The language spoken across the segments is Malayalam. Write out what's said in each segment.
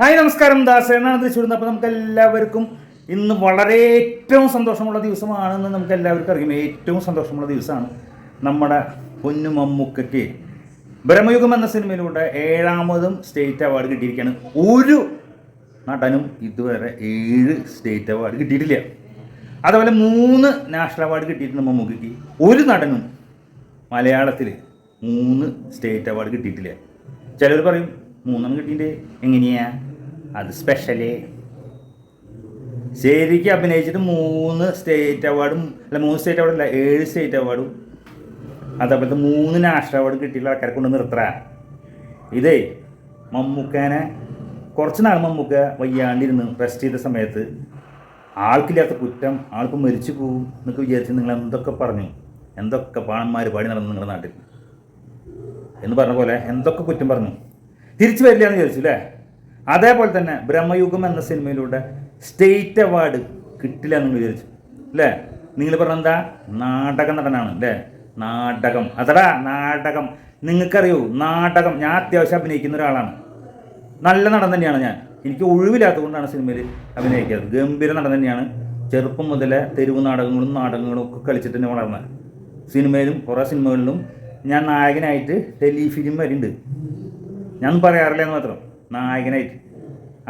ഹായ് നമസ്കാരം. ദാസേനാണ് തൃശ്ശൂർ അപ്പോൾ നമുക്ക് എല്ലാവർക്കും ഇന്ന് വളരെ ഏറ്റവും സന്തോഷമുള്ള ദിവസമാണെന്ന് നമുക്ക് എല്ലാവർക്കും അറിയാം. ഏറ്റവും സന്തോഷമുള്ള ദിവസമാണ് നമ്മുടെ പൊന്നു മമ്മൂക്കയ്ക്ക് ബ്രഹ്മയുഗം എന്ന സിനിമയിലൂടെ ഏഴാമതും സ്റ്റേറ്റ് അവാർഡ് കിട്ടിയിരിക്കുകയാണ്. ഒരു നടനും ഇതുവരെ ഏഴ് സ്റ്റേറ്റ് അവാർഡ് കിട്ടിയിട്ടില്ല. അതുപോലെ മൂന്ന് നാഷണൽ അവാർഡ് കിട്ടിയിട്ടുണ്ട് മമ്മൂക്കയ്ക്ക്. ഒരു നടനും മലയാളത്തിൽ മൂന്ന് സ്റ്റേറ്റ് അവാർഡ് കിട്ടിയിട്ടില്ല. ചിലർ പറയും മൂന്നെണ്ണം കിട്ടിയിട്ട് എങ്ങനെയാ? അത് സ്പെഷ്യൽ ശരിക്കും അഭിനയിച്ചിട്ട് മൂന്ന് സ്റ്റേറ്റ് അവാർഡും അല്ല മൂന്ന് സ്റ്റേറ്റ് അവാർഡ് അല്ല ഏഴ് സ്റ്റേറ്റ് അവാർഡും അതേപോലത്തെ മൂന്ന് നാഷണൽ അവാർഡ് കിട്ടിയിട്ടുള്ള ആൾക്കാരെ കൊണ്ട് നിർത്തറ ഇതേ മമ്മൂക്കാനെ കുറച്ച് നാൾ മമ്മൂക്ക വയ്യാണ്ടിരുന്ന് റെസ്റ്റ് ചെയ്ത സമയത്ത് ആൾക്കില്ലാത്ത കുറ്റം ആൾക്ക് മരിച്ചു പോകും എന്നൊക്കെ വിചാരിച്ച് നിങ്ങൾ എന്തൊക്കെ പറഞ്ഞു? എന്തൊക്കെ പാണന്മാർ പാടി നടന്നു നിങ്ങളുടെ നാട്ടിൽ? എന്ന് പറഞ്ഞ പോലെ എന്തൊക്കെ കുറ്റം പറഞ്ഞു? തിരിച്ചു വരില്ല എന്ന് വിചാരിച്ചു അല്ലേ അതേപോലെ തന്നെ ബ്രഹ്മയുഗം എന്ന സിനിമയിലൂടെ സ്റ്റേറ്റ് അവാർഡ് കിട്ടില്ല എന്ന് വിചാരിച്ചു അല്ലേ നിങ്ങൾ പറഞ്ഞ എന്താ? നാടക നടനാണ് അല്ലേ നാടകം. അതടാ നാടകം. നിങ്ങൾക്കറിയൂ നാടകം. ഞാൻ അത്യാവശ്യം അഭിനയിക്കുന്ന ഒരാളാണ്. നല്ല നടൻ തന്നെയാണ് ഞാൻ. എനിക്ക് ഒഴിവില്ലാത്തതുകൊണ്ടാണ് സിനിമയിൽ അഭിനയിക്കുന്നത് ഗംഭീര നടൻ തന്നെയാണ്. ചെറുപ്പം മുതലേ തെരുവ് നാടകങ്ങളും നാടകങ്ങളും ഒക്കെ കളിച്ചിട്ട് തന്നെ വളർന്നത്. സിനിമയിലും കുറേ സിനിമകളിലും ഞാൻ നായകനായിട്ട് ടെലിഫിലിം വരുന്നുണ്ട് ഞാൻ പറയാറില്ല എന്ന് മാത്രം. നായകനായിട്ട്.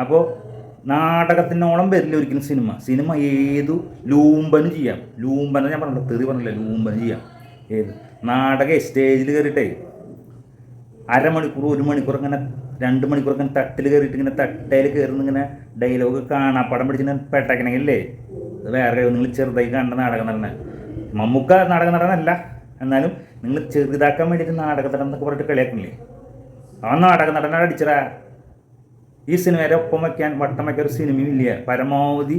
അപ്പോൾ നാടകത്തിനോളം വരില്ല ഒരിക്കലും സിനിമ. സിനിമ ഏതു ലൂമ്പനും ചെയ്യാം. ലൂമ്പന ഞാൻ പറഞ്ഞില്ല തെറി പറഞ്ഞില്ല ലൂമ്പനും ചെയ്യാം. ഏത്? നാടക സ്റ്റേജിൽ കയറിയിട്ടേ. അരമണിക്കൂർ ഒരു മണിക്കൂർ അങ്ങനെ രണ്ട് മണിക്കൂർ ഇങ്ങനെ തട്ടിൽ കയറിയിട്ട് ഇങ്ങനെ തട്ടയിൽ കയറുന്ന ഇങ്ങനെ ഡയലോഗ് കാണാ പടം പിടിച്ച് പെട്ടക്കണമെങ്കിലേ വേറെ നിങ്ങൾ ചെറുതായി കണ്ട നാടകം നടനെ മമ്മൂക്ക നാടകം നടനല്ല എന്നാലും നിങ്ങൾ ചെറുതാക്കാൻ വേണ്ടിയിട്ട് നാടക നടന്നൊക്കെ പറഞ്ഞിട്ട് കളിയാക്കണില്ലേ ആ നാടക നടനെ ഈ സിനിമയുടെ ഒപ്പം വയ്ക്കാൻ വട്ടം വയ്ക്കാൻ ഒരു സിനിമയും ഇല്ല. പരമാവധി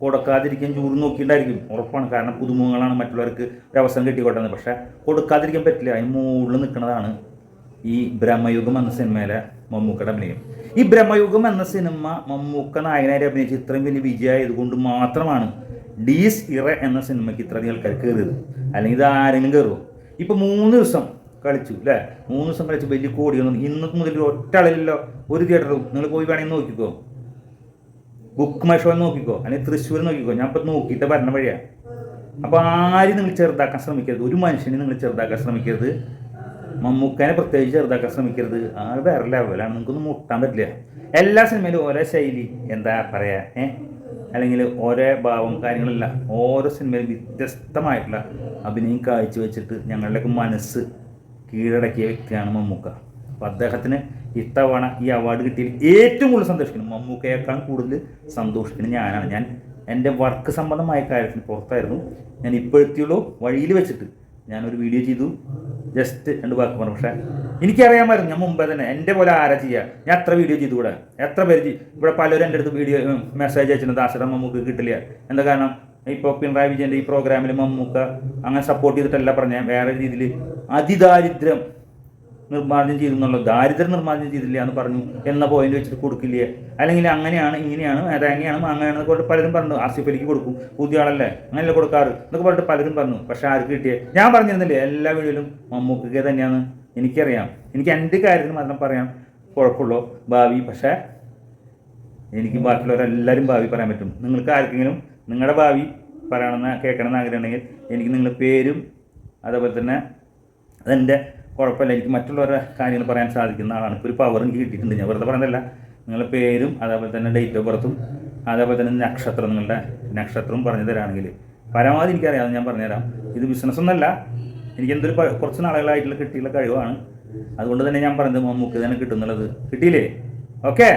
കൊടുക്കാതിരിക്കാൻ ചൂട് നോക്കിയിട്ടായിരിക്കും. ഉറപ്പാണ്. കാരണം പുതുമുഖങ്ങളാണ് മറ്റുള്ളവർക്ക് ഒരു അവസരം കിട്ടിക്കോട്ടെ പക്ഷേ കൊടുക്കാതിരിക്കാൻ പറ്റില്ല. അതിന് മുകളിൽ നിൽക്കുന്നതാണ് ഈ ബ്രഹ്മയുഗം എന്ന സിനിമയിലെ മമ്മൂക്കയുടെ അഭിനയം. ഈ ബ്രഹ്മയുഗം എന്ന സിനിമ മമ്മൂക്ക നായകനായി അഭിനയിച്ച ഇത്രയും വലിയ വിജയമായതുകൊണ്ട് മാത്രമാണ് ഡീസ് ഇറ എന്ന സിനിമയ്ക്ക് ഇത്രയധികം ആൾക്കാർ കയറിയത്. അല്ലെങ്കിൽ ഇത് ആരെങ്കിലും കയറുമോ ഇപ്പോൾ മൂന്ന് ദിവസം കളിച്ചു അല്ലേ മൂന്ന് ദിവസം കളിച്ച് വലിയ കോടിയൊന്നും ഇന്ന് മുതൽ ഒറ്റ ഒരു തിയേറ്ററും. നിങ്ങൾ പോയി വേണമെങ്കിൽ നോക്കിക്കോ. ബുക്ക് മൈ ഷോ നോക്കിക്കോ. അല്ലെങ്കിൽ തൃശ്ശൂർ നോക്കിക്കോ. ഞാൻ ഇപ്പം നോക്കിയിട്ട് ഭരണ വഴിയാണ് അപ്പോൾ ആരും നിങ്ങൾ ചെറുതാക്കാൻ ശ്രമിക്കരുത്. ഒരു മനുഷ്യനെ നിങ്ങൾ ചെറുതാക്കാൻ ശ്രമിക്കരുത്. മമ്മൂക്കാനെ പ്രത്യേകിച്ച് ചെറുതാക്കാൻ ശ്രമിക്കരുത്. ആ വേറെ ലെവലാണ് നിങ്ങൾക്കൊന്നും മുട്ടാൻ പറ്റില്ല. എല്ലാ സിനിമയിലും ഓരോ ശൈലി. എന്താ പറയുക ഏ? അല്ലെങ്കിൽ ഓരോ ഭാവം കാര്യങ്ങളില്ല. ഓരോ സിനിമയിലും വ്യത്യസ്തമായിട്ടുള്ള അഭിനയം കാഴ്ചവെച്ചിട്ട് ഞങ്ങളുടെയൊക്കെ മനസ്സ് കീഴടക്കിയ വ്യക്തിയാണ് മമ്മൂക്ക. അപ്പോൾ അദ്ദേഹത്തിന് ഇത്തവണ ഈ അവാർഡ് കിട്ടിയതിൽ ഏറ്റവും കൂടുതൽ സന്തോഷിക്കുന്നു. മമ്മൂക്കയേക്കാൾ കൂടുതൽ സന്തോഷിക്കുന്നത് ഞാനാണ്. ഞാൻ എന്റെ വർക്ക് സംബന്ധമായ കാര്യത്തിന് പുറത്തായിരുന്നു. ഞാൻ ഇപ്പോഴത്തെയുള്ളൂ. വഴിയിൽ വെച്ചിട്ട് ഞാനൊരു വീഡിയോ ചെയ്തു. ജസ്റ്റ് രണ്ട് വാക്ക് പറഞ്ഞു. പക്ഷേ എനിക്കറിയാമായിരുന്നു ഞാൻ മുമ്പേ തന്നെ എന്റെ പോലെ ആരാ ചെയ്യുക ഞാൻ എത്ര വീഡിയോ ചെയ്തു കൂടെ എത്ര പേര് ഇവിടെ പലരും എന്റെ അടുത്ത് വീഡിയോ മെസ്സേജ് അയച്ചിട്ടുണ്ട്. ദാസരം മമ്മൂക്ക് കിട്ടില്ല. എന്താ കാരണം? ഇപ്പോൾ പിണറായി വിജയന്റെ ഈ പ്രോഗ്രാമിൽ മമ്മൂക്ക അങ്ങനെ സപ്പോർട്ട് ചെയ്തിട്ടല്ല പറഞ്ഞ. വേറെ രീതിയിൽ അതിദാരിദ്ര്യം നിർമ്മാർജനം ചെയ്തു എന്നുള്ളത്. ദാരിദ്ര്യം നിർമ്മാർജനം ചെയ്തില്ല എന്ന് പറഞ്ഞു. എന്ന പോയിന്റ് വെച്ചിട്ട് കൊടുക്കില്ലേ? അല്ലെങ്കിൽ അങ്ങനെയാണ് ഇങ്ങനെയാണ് അങ്ങനെയാണ് അങ്ങനെയാണ് കൊണ്ട് പലരും പറഞ്ഞു. ആസിഫ് അലിക്ക് കൊടുക്കും. പുതിയ ആളല്ലേ അങ്ങനെയല്ല കൊടുക്കാറ് എന്നൊക്കെ പറഞ്ഞിട്ട് പലരും പറഞ്ഞു. പക്ഷെ ആർക്ക് കിട്ടിയേ? ഞാൻ പറഞ്ഞിരുന്നില്ലേ എല്ലാ വീഡിയോയിലും മമ്മൂക്കൊക്കെ തന്നെയാണ്. എനിക്കറിയാം. എനിക്ക് എന്റെ കാര്യത്തിൽ മാത്രം പറയാം. കുഴപ്പമുള്ളൂ? ഭാവി. പക്ഷേ എനിക്ക് ബാക്കിയുള്ളവരെല്ലാവരും ഭാവി പറയാൻ പറ്റും. നിങ്ങൾക്ക് ആർക്കെങ്കിലും നിങ്ങളുടെ ഭാവി പറയണമെന്ന് കേൾക്കണമെന്ന് ആഗ്രഹമുണ്ടെങ്കിൽ എനിക്ക് നിങ്ങളുടെ പേരും അതേപോലെ തന്നെ അതെന്റെ കുഴപ്പമില്ല. എനിക്ക് മറ്റുള്ളവരുടെ കാര്യങ്ങൾ പറയാൻ സാധിക്കുന്ന ആളാണ്. ഇപ്പോൾ ഒരു പവർ എനിക്ക് കിട്ടിയിട്ടുണ്ട്. ഞാൻ വെറുതെ പറയുന്നതല്ല നിങ്ങളുടെ പേരും അതേപോലെ തന്നെ ഡേറ്റ് ഓഫ് ബർത്തും അതേപോലെ തന്നെ നക്ഷത്രം നിങ്ങളുടെ നക്ഷത്രവും പറഞ്ഞു തരാണെങ്കിൽ. പരമാവധി എനിക്കറിയാം. ഞാൻ പറഞ്ഞുതരാം. ഇത് ബിസിനസ് ഒന്നല്ല എനിക്ക് എന്തൊരു കുറച്ച് നാളുകളായിട്ടുള്ള കിട്ടിയുള്ള കഴിവാണ്. അതുകൊണ്ട് തന്നെ ഞാൻ പറഞ്ഞത് മമ്മൂക്ക് തന്നെ കിട്ടുന്നുള്ളത് കിട്ടിയില്ലേ? ഓക്കെ